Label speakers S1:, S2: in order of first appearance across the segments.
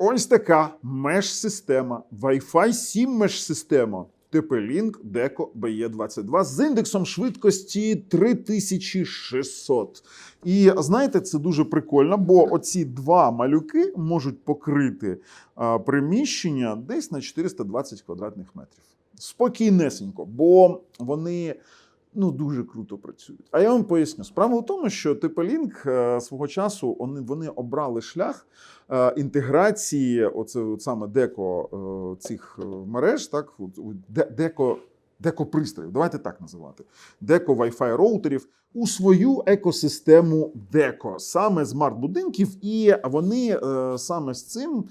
S1: Ось така меш-система, Wi-Fi 7 меш-система. TP-Link Deco BE22 з індексом швидкості 3600. І знаєте, це дуже прикольно, бо оці два малюки можуть покрити а, приміщення десь на 420 квадратних метрів. Спокійнесенько, бо вони ну, дуже круто працюють. А я вам поясню. Справа в тому, що TP-Link е, свого часу вони, вони обрали шлях е, інтеграції, оце от саме деко е, цих мереж, так, деко. Деко пристроїв, давайте так називати. Деко Wi-Fi роутерів у свою екосистему Деко, саме смарт-будинків, і вони е, саме з цим е,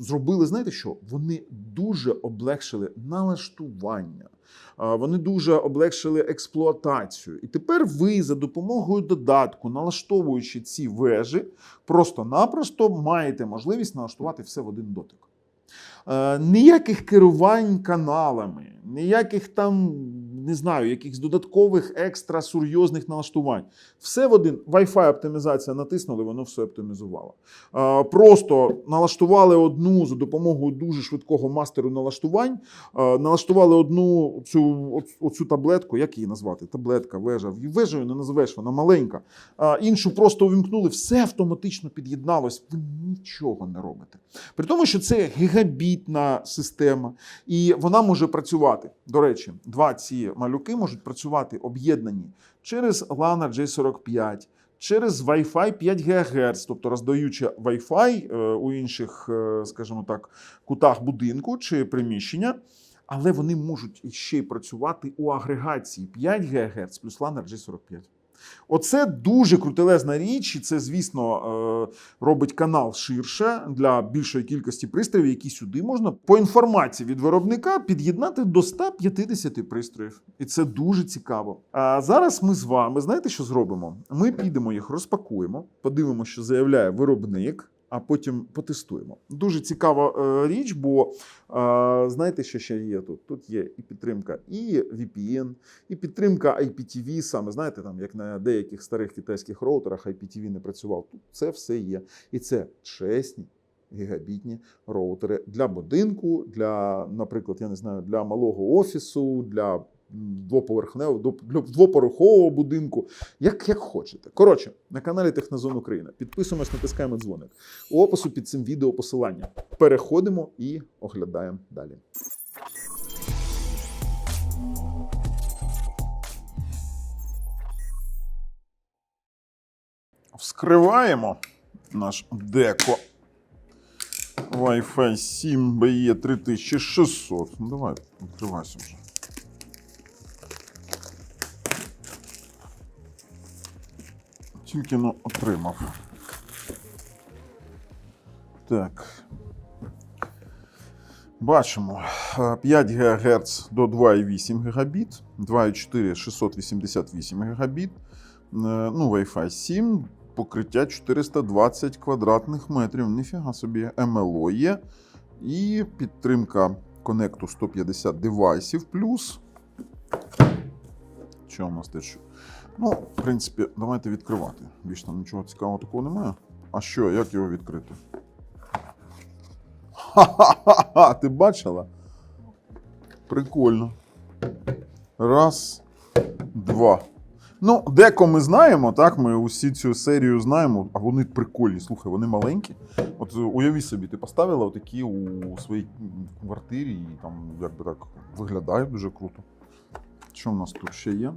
S1: зробили, знаєте що? Вони дуже облегшили налаштування. Вони дуже облегшили експлуатацію. І тепер ви за допомогою додатку, налаштовуючи ці вежі, просто-напросто маєте можливість налаштувати все в один дотик. Е, Ніяких керувань каналами, ніяких там, не знаю, якихось додаткових екстра серйозних налаштувань. Все в один. Wi-Fi оптимізація натиснули, воно все оптимізувало. Просто налаштували одну за допомогою дуже швидкого мастеру налаштувань. Налаштували одну цю, оцю таблетку, як її назвати? Таблетка, вежа. Вежею не називеш, вона маленька. Іншу просто увімкнули, все автоматично під'єдналось. Ви нічого не робите. При тому, що це гігабітна система, і вона може працювати. До речі, два ці малюки можуть працювати об'єднані через LAN J45. Через Wi-Fi 5 ГГц, тобто роздаючи Wi-Fi е, у інших, е, скажімо так, кутах будинку чи приміщення, але вони можуть ще й працювати у агрегації 5 ГГц плюс LAN J45. Оце дуже крутелезна річ, і це, звісно, е, робить канал ширше для більшої кількості пристроїв, які сюди можна по інформації від виробника під'єднати до 150 пристроїв. І це дуже цікаво. А зараз ми з вами знаєте, що зробимо? Ми підемо їх розпакуємо, подивимося, що заявляє виробник. А потім потестуємо. Дуже цікава е, річ, бо е, знаєте, що ще є тут? Тут є і підтримка і VPN, і підтримка IPTV, саме знаєте, там як на деяких старих китайських роутерах IPTV не працював. Тут це все є. І це чесні гігабітні роутери для будинку, для, наприклад, я не знаю, для малого офісу, для двоповерхневого, для будинку, як, як хочете. Коротше, на каналі Технозон Україна. Підписуємось, натискаємо дзвоник. У опису під цим відео посилання. Переходимо і оглядаємо далі. Вскриваємо наш деко Wi-Fi 7 BE 3600. Ну, давай, відкривайся вже. Тільки ну, отримав. Так. Бачимо е, 5 ГГц до 2,8 Гбіт, 2,4 688 Гбіт, ну, Wi-Fi 7, покриття 420 квадратних метрів. Ніфіга собі МЛО є. І підтримка конекту 150 девайсів плюс. Що у нас теж? Ну, в принципі, давайте відкривати. Більш там нічого цікавого такого немає. А що, як його відкрити? Ха-ха-ха! Ти бачила? Прикольно. Раз, два. Ну, деко ми знаємо, так? Ми усі цю серію знаємо, а вони прикольні. Слухай, вони маленькі. От уяви собі, ти поставила отакі у своїй квартирі і там якби так виглядає дуже круто. Що в нас тут ще є?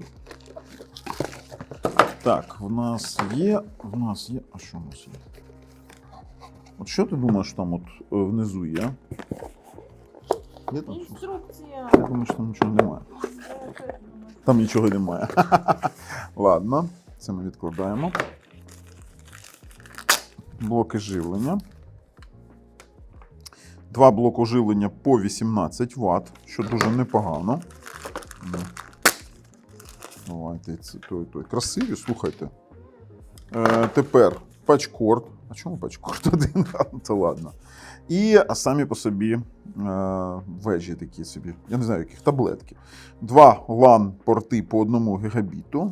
S1: Так, в нас є. В нас є. А що в нас є? От що ти думаєш, там от е, внизу є? Є там щось?
S2: Інструкція.
S1: Я думаю, що там нічого немає. Там нічого немає. Ладно, це ми відкладаємо. Блоки живлення. Два блоки живлення по 18 Вт, що дуже непогано. Давайте це той, той. Красиві, слухайте. Е, тепер патчкорд. А чому пачкорд один? Та ладно. І самі по собі е, вежі такі собі. Я не знаю, яких таблетки. Два LAN порти по одному гігабіту.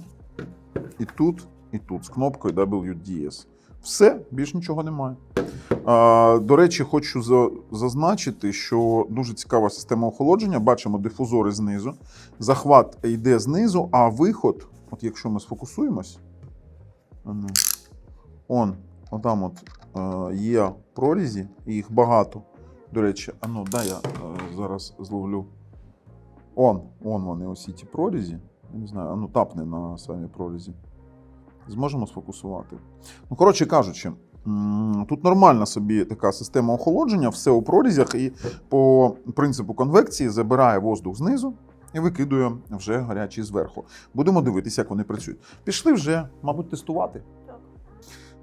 S1: І тут, і тут з кнопкою WDS. Все, більш нічого немає. А, до речі, хочу зазначити, що дуже цікава система охолодження. Бачимо дифузори знизу. Захват йде знизу, а виход, от якщо ми сфокусуємось, ну, он, отам от е, є прорізі, їх багато. До речі, а ну, дай я е, зараз зловлю. Он, он вони, усі ті прорізі. Я не знаю, а ну тапни на самі прорізі. Зможемо сфокусувати. Ну, коротше кажучи, тут нормальна собі така система охолодження, все у прорізях, і по принципу конвекції забирає воздух знизу і викидує вже гарячий зверху. Будемо дивитися, як вони працюють. Пішли вже, мабуть, тестувати.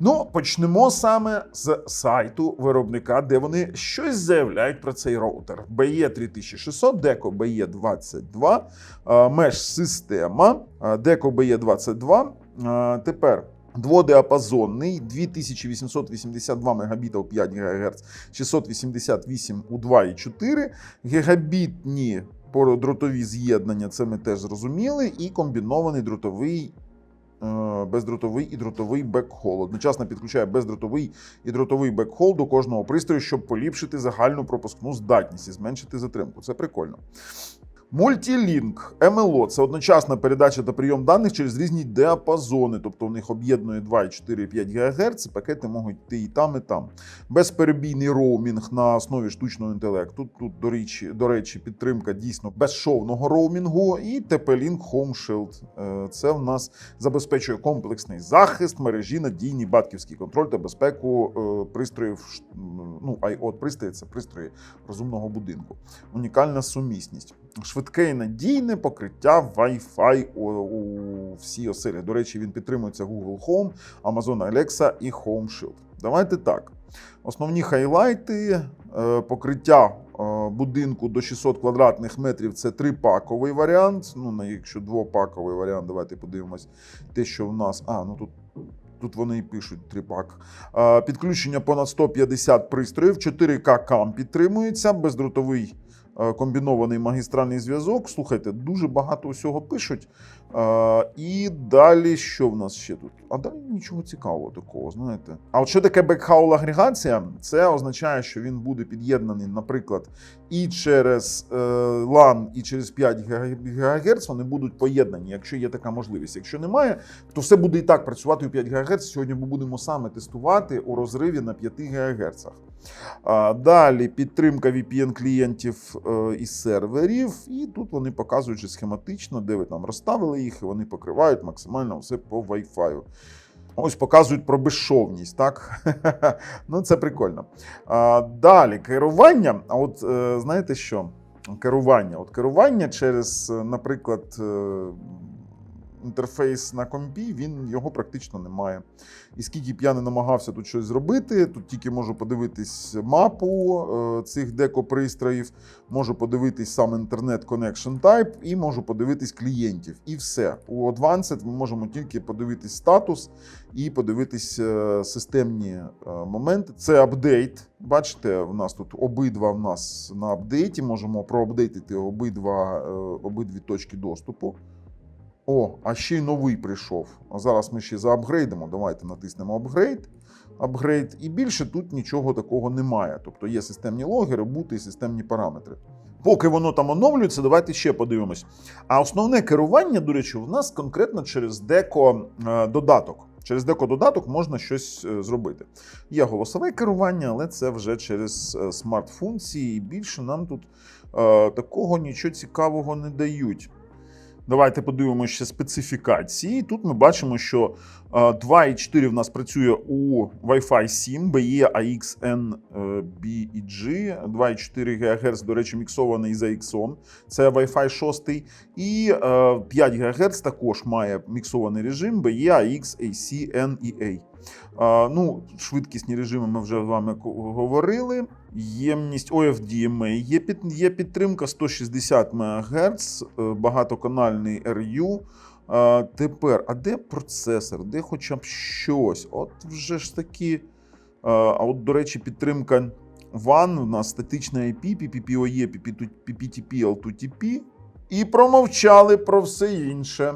S1: Ну, почнемо саме з сайту виробника, де вони щось заявляють про цей роутер. BE 3600, Deco BE 22, е, меш система, е, Deco BE 22. Е, Тепер дводіапазонний 2882 Мбіта у 5 ГГц, 688 у 2,4 гігабітні дротові з'єднання, це ми теж зрозуміли, і комбінований дротовий е, бездротовий і дротовий бекхол. Одночасно підключає бездротовий і дротовий бекхол до кожного пристрою, щоб поліпшити загальну пропускну здатність і зменшити затримку. Це прикольно. Мультілінк МЛО це одночасна передача та прийом даних через різні діапазони, тобто в них об'єднує 2,4,5 ГГц, пакети можуть йти і там, і там. Безперебійний роумінг на основі штучного інтелекту. Тут, до речі, до речі, підтримка дійсно безшовного роумінгу. І TP-Link Home Shield. Е, Це в нас забезпечує комплексний захист мережі, надійний батьківський контроль та безпеку е, пристроїв. Ну, IoT пристрої це пристрої розумного будинку. Унікальна сумісність. Швидке і надійне покриття Wi-Fi у, у всій оселі. До речі, він підтримується Google Home, Amazon Alexa і Home Shield. Давайте так. Основні хайлайти е, покриття е, будинку до 600 квадратних метрів це трипаковий варіант. Ну, якщо двопаковий варіант, давайте подивимось те, що в нас. А, ну тут. Тут вони і пишуть трипак. Е, Підключення понад 150 пристроїв, 4К кам підтримується, бездротовий комбінований магістральний зв'язок. Слухайте, дуже багато усього пишуть. Е, І далі що в нас ще тут? А далі нічого цікавого такого, знаєте. А от що таке бекхаул агрегація? Це означає, що він буде під'єднаний, наприклад, і через е, LAN, і через 5 ГГц вони будуть поєднані, якщо є така можливість. Якщо немає, то все буде і так працювати у 5 ГГц. Сьогодні ми будемо саме тестувати у розриві на 5 ГГц. Далі підтримка VPN-клієнтів е, і серверів, і тут вони показують схематично, де ви там розставили їх, і вони покривають максимально все по Wi-Fi. Ось показують про безшовність, так? ну, це прикольно. А, Далі керування. А от е, знаєте що? Керування. От керування через, наприклад, е, інтерфейс на компі, він його практично немає. І скільки б я не намагався тут щось зробити, тут тільки можу подивитись мапу е, цих деко-пристроїв, можу подивитись сам інтернет Connection Type і можу подивитись клієнтів. І все. У Advanced ми можемо тільки подивитись статус і подивитись е, системні е, моменти. Це апдейт. Бачите, в нас тут обидва в нас на апдейті. Можемо проапдейтити обидва, обидві точки доступу. О, а ще й новий прийшов. А зараз ми ще заапгрейдимо. Давайте натиснемо апгрейд. Апгрейд. І більше тут нічого такого немає. Тобто є системні логи, ребути і системні параметри. Поки воно там оновлюється, давайте ще подивимось. А основне керування, до речі, в нас конкретно через деко е, додаток. Через деко додаток можна щось е, зробити. Є голосове керування, але це вже через е, смарт-функції. І більше нам тут е, такого нічого цікавого не дають. Давайте подивимося ще специфікації. Тут ми бачимо, що е, 2.4 в нас працює у Wi-Fi 7, BE е, і G, 2.4 ГГц, до речі, міксований за XON. Це Wi-Fi 6. І е, 5 ГГц також має міксований режим BE AX AC NEA. Ну, швидкісні режими ми вже з вами говорили. Ємність OFDMA є, під, є підтримка 160 МГц, е, багатоканальний RU. Тепер, а де процесор? Де хоча б щось? От вже ж таки. А от, до речі, підтримка WAN, у нас статична IP, PPPoE, PPTP, L2TP. І промовчали про все інше.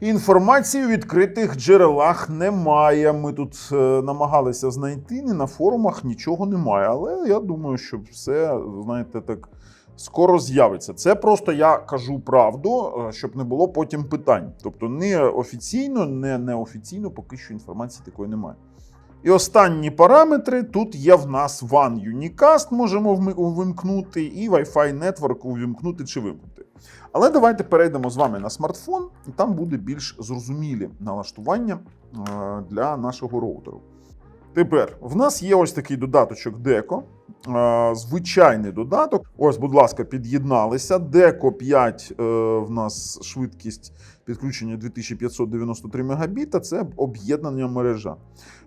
S1: Інформації у відкритих джерелах немає. Ми тут е, намагалися знайти, ні на форумах нічого немає. Але я думаю, що все, знаєте, так скоро з'явиться. Це просто я кажу правду, е, щоб не було потім питань. Тобто, не офіційно, не неофіційно, поки що інформації такої немає. І останні параметри тут є в нас WAN Unicast, можемо увімкнути, і Wi-Fi Network увімкнути чи вимкнути. Але давайте перейдемо з вами на смартфон, і там буде більш зрозумілі налаштування е, для нашого роутеру. Тепер в нас є ось такий додаточок Deco. Е, Звичайний додаток. Ось, будь ласка, під'єдналися. Deco 5 е, в нас швидкість підключення 2593 Мбіта. Це об'єднання мережа.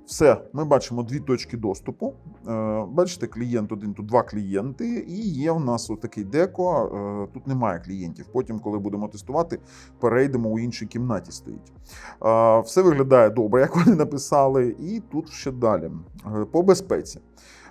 S1: Все, ми бачимо дві точки доступу. Е, Бачите, клієнт один, тут два клієнти, і є в нас отакий деко. Е, Тут немає клієнтів. Потім, коли будемо тестувати, перейдемо у іншій кімнаті. Стоїть. Е, Все виглядає добре, як вони написали, і тут ще далі. По безпеці.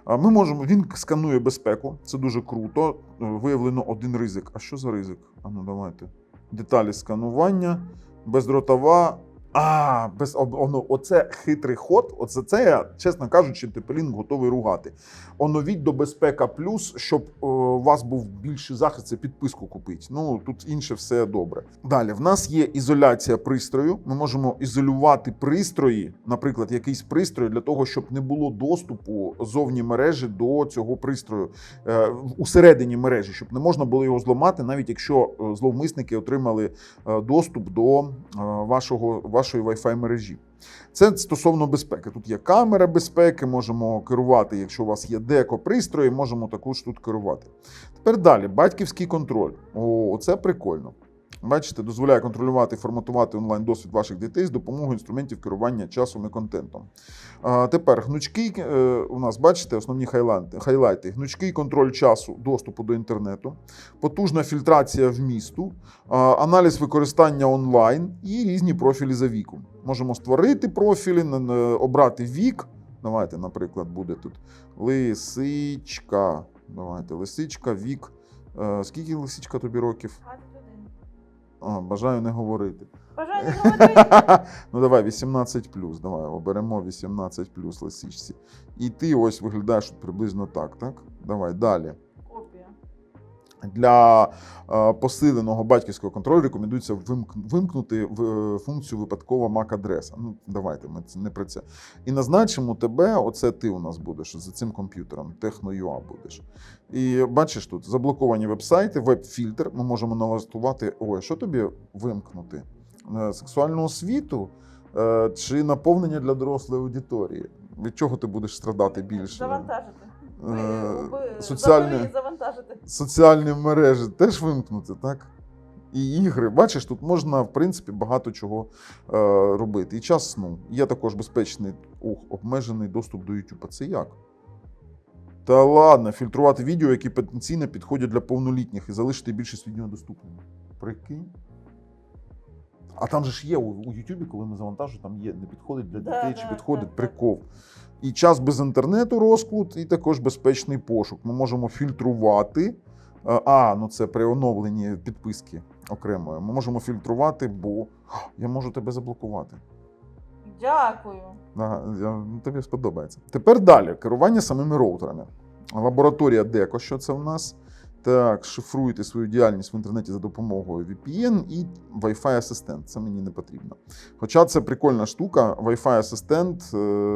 S1: Ми можемо, він сканує безпеку, це дуже круто. Виявлено один ризик. А що за ризик? А ну давайте. Деталі сканування, бездротова. А, без оно, оце хитрий ход. Оце це я, чесно кажучи, Тепелінг готовий ругати. Оновіть до безпека плюс, щоб е, у вас був більший захист, це підписку купити. Ну тут інше все добре. Далі в нас є ізоляція пристрою. Ми можемо ізолювати пристрої, наприклад, якийсь пристрой для того, щоб не було доступу зовні мережі до цього пристрою е, усередині мережі, щоб не можна було його зламати, навіть якщо е, зловмисники отримали е, доступ до е, вашого вашої Wi-Fi мережі. Це стосовно безпеки. Тут є камера безпеки, можемо керувати, якщо у вас є деко пристрої, можемо також тут керувати. Тепер далі, батьківський контроль. О, це прикольно. Бачите, дозволяє контролювати і форматувати онлайн-досвід ваших дітей з допомогою інструментів керування часом і контентом. А, тепер гнучкий е, у нас, бачите, основні хайлайти. Гнучкий контроль часу доступу до інтернету, потужна фільтрація вмісту, аналіз використання онлайн і різні профілі за віком. Можемо створити профілі, обрати вік. Давайте, наприклад, буде тут лисичка. Давайте, лисичка, вік. Е, Скільки лисичка тобі років?
S2: 21.
S1: А, бажаю не говорити.
S2: Бажаю не говорити.
S1: ну давай 18 Давай оберемо 18 лисичці. І ти ось виглядаєш приблизно так, так? Давай далі. Для е, посиленого батьківського контролю рекомендується вимк- вимкнути в, е, функцію випадкова MAC-адреса. Ну, давайте, ми це не про це. І назначимо тебе, оце ти у нас будеш за цим комп'ютером, Техно.ua будеш. І бачиш тут заблоковані веб-сайти, веб-фільтр. Ми можемо налаштувати. Ой, що тобі вимкнути? Е, Сексуальну освіту чи наповнення для дорослої аудиторії? Від чого ти будеш страдати більше?
S2: Завантажити.
S1: Е,
S2: Ви- ви-
S1: соціальне-
S2: забери і завантажити.
S1: соціальні мережі теж вимкнути, так? І ігри. Бачиш, тут можна, в принципі, багато чого е, робити. І час сну. Є також безпечний обмежений доступ до YouTube. А це як? Та ладно, фільтрувати відео, які потенційно підходять для повнолітніх, і залишити більшість відео доступними. Прикинь. А там же ж є у, у YouTube, коли ми завантажуємо, там є не підходить для
S2: Да,
S1: дітей, чи
S2: да,
S1: підходить
S2: так.
S1: прикол. І час без інтернету розклад, і також безпечний пошук. Ми можемо фільтрувати. Е, А, ну це при оновленні підписки окремої. Ми можемо фільтрувати, бо я можу тебе заблокувати.
S2: Дякую.
S1: Ага, ну, тобі сподобається. Тепер далі керування самими роутерами. Лабораторія Деко, що це в нас? Так, шифруйте свою діяльність в інтернеті за допомогою VPN і Wi-Fi асистент. Це мені не потрібно. Хоча це прикольна штука. Wi-Fi асистент,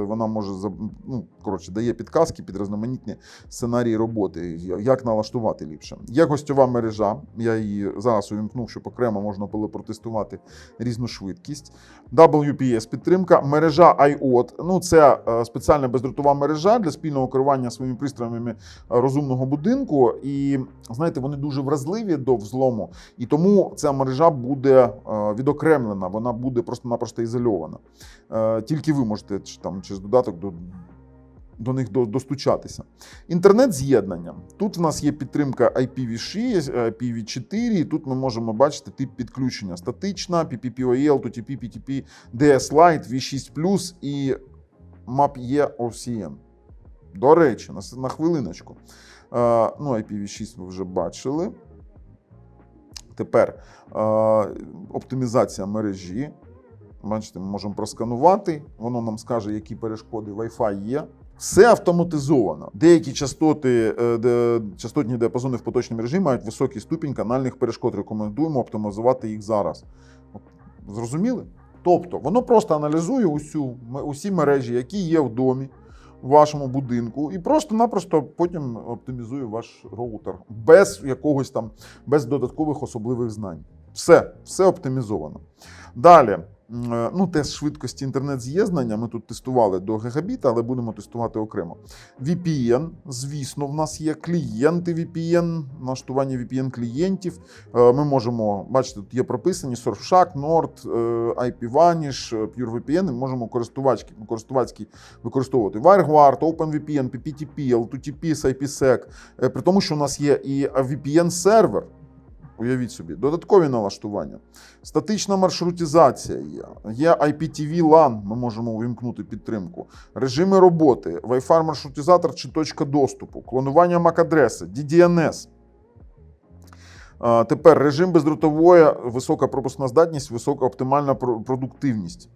S1: вона може ну, коротше, дає підказки під різноманітні сценарії роботи, як налаштувати ліпше. Є гостьова мережа. Я її зараз увімкнув, щоб окремо можна було протестувати різну швидкість. WPS підтримка, мережа IOT. Ну, це е, спеціальна бездротова мережа для спільного керування своїми пристроями е, розумного будинку. І знаєте, вони дуже вразливі до взлому, і тому ця мережа буде е, відокремлена, вона буде просто-напросто ізольована. Тільки ви можете чи там через додаток до. До них достучатися. Інтернет-з'єднання. Тут в нас є підтримка IPv6, IPv4, і тут ми можемо бачити тип підключення: статична, PPPoL, TTP, PTP, DS Lite, V6 і MAP-E OCN. До речі, на, хвилиночку. Е, ну, IPv6 ви вже бачили. Тепер е, оптимізація мережі. Бачите, ми можемо просканувати, воно нам скаже, які перешкоди Wi-Fi є. Все автоматизовано. Деякі частоти, е, де, частотні діапазони в поточній мережі мають високий ступінь канальних перешкод. Рекомендуємо оптимізувати їх зараз. Зрозуміли? Тобто воно просто аналізує усю, усі мережі, які є в домі, в вашому будинку, і просто-напросто потім оптимізує ваш роутер без якогось там, без додаткових особливих знань. Все, все оптимізовано. Далі. Е, Ну, тест швидкості інтернет-з'єднання. Ми тут тестували до гігабіта, але будемо тестувати окремо. VPN, звісно, в нас є клієнти VPN, налаштування VPN клієнтів. Е, Ми можемо, бачите, тут є прописані Surfshark, Nord, е, IPVanish, PureVPN. Ми можемо користувачки, користувацький використовувати WireGuard, OpenVPN, PPTP, L2TP, IPsec. При тому, що у нас є і VPN-сервер. Уявіть собі, додаткові налаштування. Статична маршрутизація є. Є IPTV LAN, ми можемо увімкнути підтримку. Режими роботи, Wi-Fi маршрутизатор чи точка доступу, клонування MAC-адреси, DDNS. Тепер режим бездротової, висока пропускна здатність, висока оптимальна продуктивність.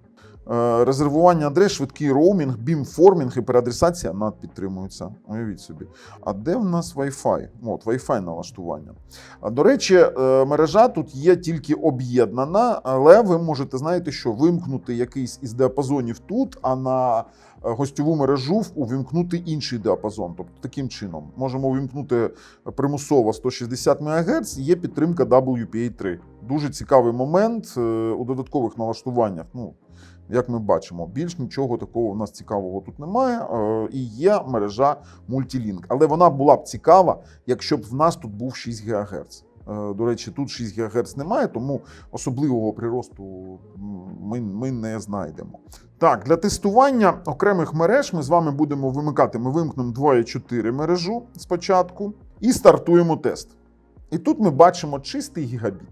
S1: Е, Резервування адрес, швидкий роумінг, бімформінг і переадресація NAT підтримуються. Уявіть собі. А де в нас Wi-Fi? От, Wi-Fi налаштування. До речі, е, мережа тут є тільки об'єднана, але ви можете знаєте, що вимкнути якийсь із діапазонів тут, а на е, гостьову мережу увімкнути інший діапазон. Тобто таким чином можемо увімкнути примусово 160 МГц, є підтримка WPA3. Дуже цікавий момент у додаткових налаштуваннях. Ну, як ми бачимо, більш нічого такого у нас цікавого тут немає. е, І є мережа Multilink. Але вона була б цікава, якщо б в нас тут був 6 ГГц. Е, До речі, тут 6 ГГц немає, тому особливого приросту ми, ми не знайдемо. Так, для тестування окремих мереж ми з вами будемо вимикати. Ми вимкнемо 2,4 мережу спочатку і стартуємо тест. І тут ми бачимо чистий гігабіт.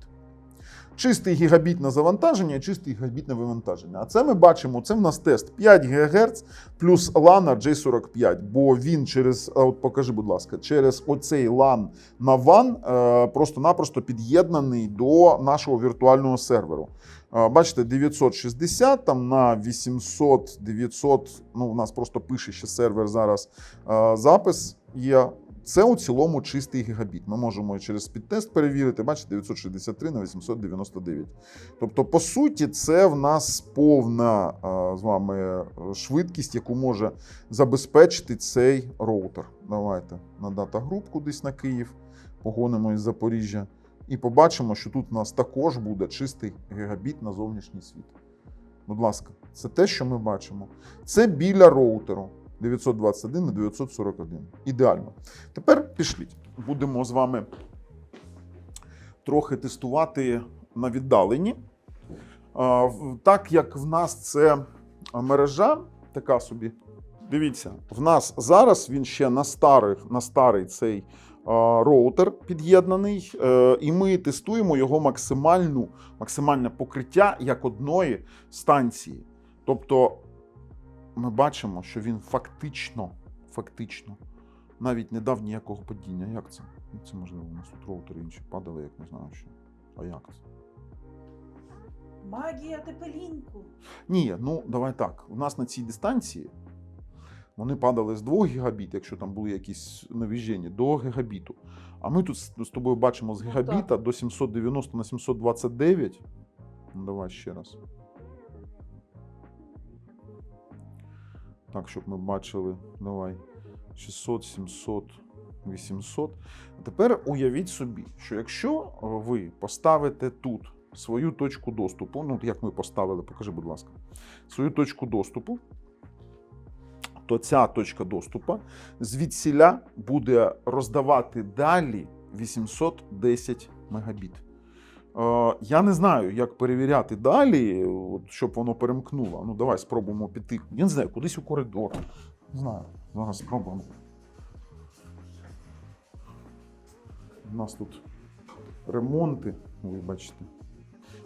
S1: Чистий гігабіт на завантаження і чистий гігабіт на вивантаження. А це ми бачимо, це в нас тест 5 ГГц плюс LAN J45, бо він через, от покажи, будь ласка, через оцей LAN на WAN е, просто-напросто під'єднаний до нашого віртуального серверу. Е, Бачите, 960 там на 800, 900, ну у нас просто пише ще сервер зараз е, запис є. Це у цілому чистий гігабіт. Ми можемо через підтест перевірити. Бачите, 963 на 899. Тобто, по суті, це в нас повна з вами е, швидкість, яку може забезпечити цей роутер. Давайте на дата груп кудись на Київ, погонимо із Запоріжжя. І побачимо, що тут у нас також буде чистий гігабіт на зовнішній світ. Будь ласка, це те, що ми бачимо. Це біля роутеру 921 на 941. Ідеально. Тепер пішліть. Будемо з вами трохи тестувати на віддаленні. Так як в нас це мережа, така собі. Дивіться, в нас зараз він ще на старих, на старий цей роутер під'єднаний, е, і ми тестуємо його максимальну, максимальне покриття як одної станції. Тобто ми бачимо, що він фактично, фактично навіть не дав ніякого падіння. Як це? Це можливо? У нас тут роутери інші падали, як не знаю що. А як це?
S2: Магія тепелінку.
S1: Ні, ну давай так. У нас на цій дистанції вони падали з 2 гігабіт, якщо там були якісь навіження, до гігабіту. А ми тут з тобою бачимо з
S2: Ну,
S1: гігабіта до 790 на 729. Ну, давай ще раз. Так, щоб ми бачили. Давай. 600, 700, 800. А тепер уявіть собі, що якщо е, ви поставите тут свою точку доступу, ну як ми поставили, покажи, будь ласка, свою точку доступу, то ця точка доступу звідсіля буде роздавати далі 810 мегабіт. Е, Я не знаю, як перевіряти далі, от, щоб воно перемкнуло. Ну, давай спробуємо піти. Я не знаю, кудись у коридор. Не знаю. Зараз спробуємо. У нас тут ремонти, вибачте.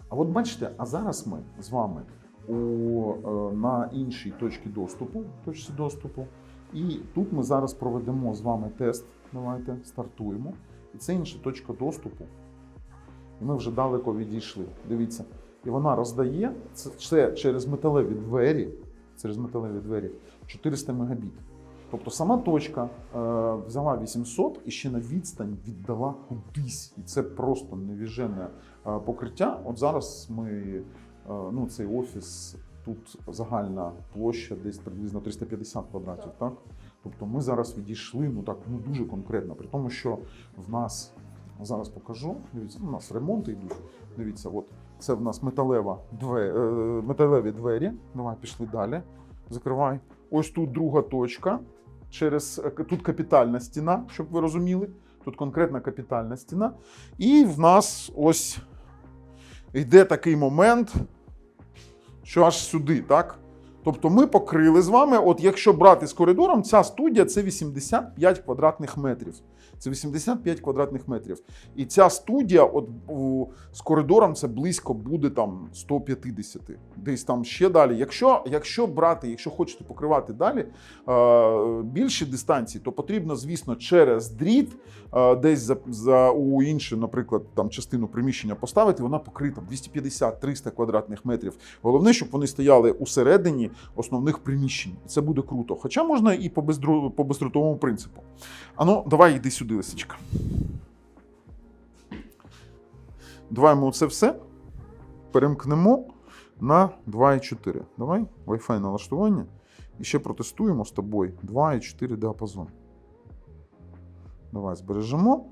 S1: А от бачите, а зараз ми з вами у, е, на іншій точці доступу, точці доступу. І тут ми зараз проведемо з вами тест. Давайте стартуємо. І це інша точка доступу. І ми вже далеко відійшли. Дивіться. І вона роздає це, це через металеві двері, через металеві двері 400 мегабіт. Тобто сама точка е, взяла 800 і ще на відстань віддала кудись. І це просто невіжене е, покриття. От зараз ми, е, ну, цей офіс, тут загальна площа десь приблизно 350 квадратів, так? Тобто ми зараз відійшли ну так ну дуже конкретно, при тому, що в нас зараз покажу. Дивіться, у нас ремонти йдуть. Дивіться, от це в нас металева две, е, металеві двері. Давай пішли далі. Закривай. Ось тут друга точка. Через е, тут капітальна стіна, щоб ви розуміли. Тут конкретна капітальна стіна. І в нас ось йде такий момент, що аж сюди, так? Тобто ми покрили з вами, от якщо брати з коридором, ця студія це 85 квадратних метрів. Це 85 квадратних метрів. І ця студія, от з коридором, це близько буде там 150, десь там ще далі. Якщо, якщо брати, якщо хочете покривати далі е, більші дистанції, то потрібно, звісно, через дріт е, десь за, за у іншу, наприклад, там частину приміщення поставити, вона покрита 250-300 квадратних метрів. Головне, щоб вони стояли усередині основних приміщень. І це буде круто. Хоча можна і по, бездру, по бездротовому принципу. Ану, давай йди сюди, лисичка. Давай ми оце все перемкнемо на 2,4. Давай, Wi-Fi налаштування. І ще протестуємо з тобою 2,4 діапазон. Давай збережемо.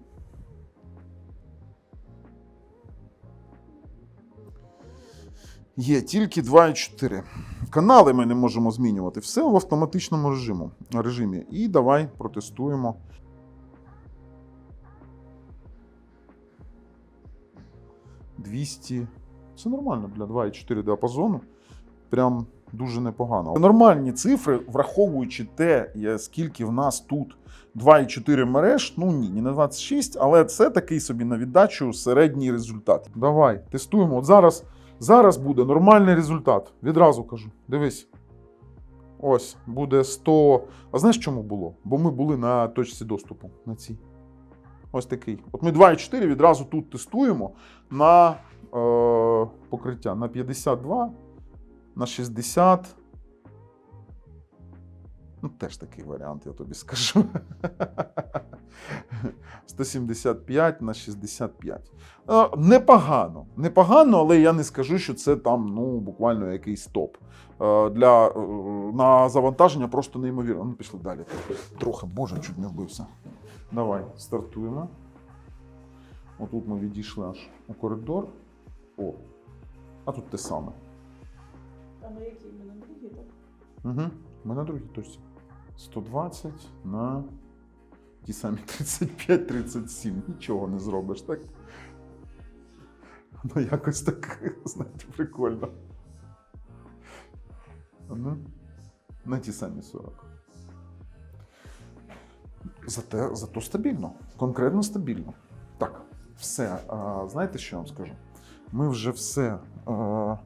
S1: Є тільки 2,4. Канали ми не можемо змінювати. Все в автоматичному режиму, режимі. І давай протестуємо. «200». Це нормально для 2,4 діапазону. Прям дуже непогано. Нормальні цифри, враховуючи те, скільки в нас тут 2,4 мереж, ну ні, не на 26, але це такий собі на віддачу середній результат. Давай, тестуємо. От зараз, зараз буде нормальний результат. Відразу кажу. Дивись. Ось, буде 100. А знаєш, чому було? Бо ми були на точці доступу на цій. Ось такий. От ми 2,4 відразу тут тестуємо на е, покриття на 52, на 60. Теж такий варіант, я тобі скажу. 175 на 65. Е, Непогано. Непогано, але я не скажу, що це там ну, буквально якийсь топ. Для, е, на завантаження просто неймовірно. Ну, пішли далі. Трохи, боже, чуть не вбився. Давай, стартуємо. Отут ми відійшли аж у коридор. О, а тут те саме.
S2: А на якій ми на другій, так?
S1: Угу. Ми на другій точці. 120 на ті самі 35-37. Нічого не зробиш, так? Ну, якось так, знаєте, прикольно. Ну, на ті самі 40. Зате, зато стабільно. Конкретно стабільно. Так, все. А, знаєте, що я вам скажу? Ми вже все а,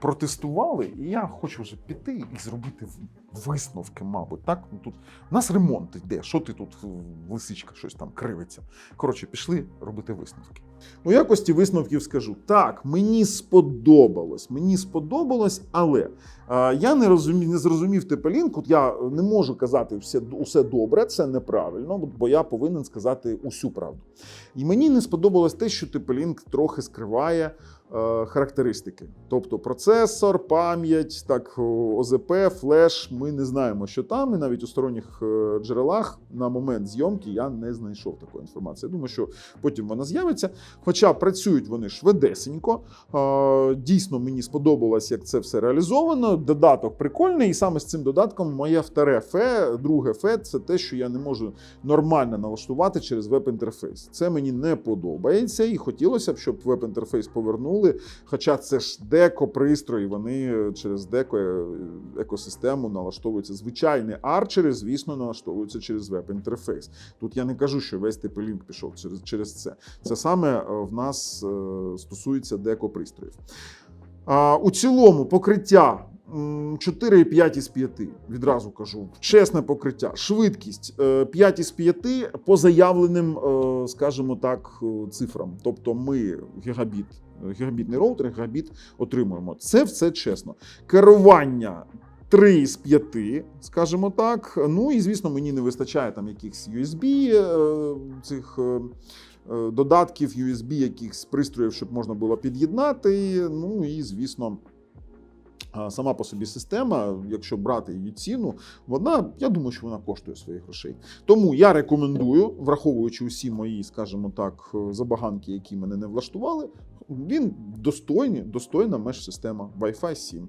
S1: протестували, і я хочу вже піти і зробити висновки, мабуть. Так? Ну, тут у нас ремонт йде. Що ти тут, лисичка, щось там кривиться. Коротше, пішли робити висновки. У якості висновків скажу: так, мені сподобалось. Мені сподобалось, але е, я не розумів, не зрозумів Тепелінк. От я не можу казати все, усе добре, це неправильно, бо я повинен сказати усю правду. І мені не сподобалось те, що Тепелінк трохи скриває е, характеристики. Тобто процесор, пам'ять, так, ОЗП, флеш. Ми не знаємо, що там, і навіть у сторонніх е, джерелах на момент зйомки я не знайшов такої інформації. Я думаю, що потім вона з'явиться. Хоча працюють вони швидесенько. Е, Дійсно, мені сподобалось, як це все реалізовано. Додаток прикольний, і саме з цим додатком моє вторе фе, друге фе, це те, що я не можу нормально налаштувати через веб-інтерфейс. Це мені не подобається, і хотілося б, щоб веб-інтерфейс повернули. Хоча це ж деко пристрої, вони через деко е, екосистему налаштовуються. Звичайні арчери, звісно, налаштовуються через веб-інтерфейс. Тут я не кажу, що весь TP-Link пішов через, через це. Це саме е, в нас е, стосується деко пристроїв. А, У цілому покриття 4,5 із 5, відразу кажу. Чесне покриття. Швидкість е, 5 із 5 по заявленим, е, скажімо так, е, цифрам. Тобто ми гігабіт, е, гігабітний роутер, гігабіт отримуємо. Це все чесно. Керування 3 із 5, скажімо так. Ну і звісно, мені не вистачає там якихось USB е, цих. е, е, Додатків USB, якихось пристроїв, щоб можна було під'єднати. Ну і звісно, сама по собі система, якщо брати її ціну, вона, я думаю, що вона коштує своїх грошей. Тому я рекомендую, враховуючи усі мої, скажімо так, забаганки, які мене не влаштували, він достойний, достойна меж-система Wi-Fi 7.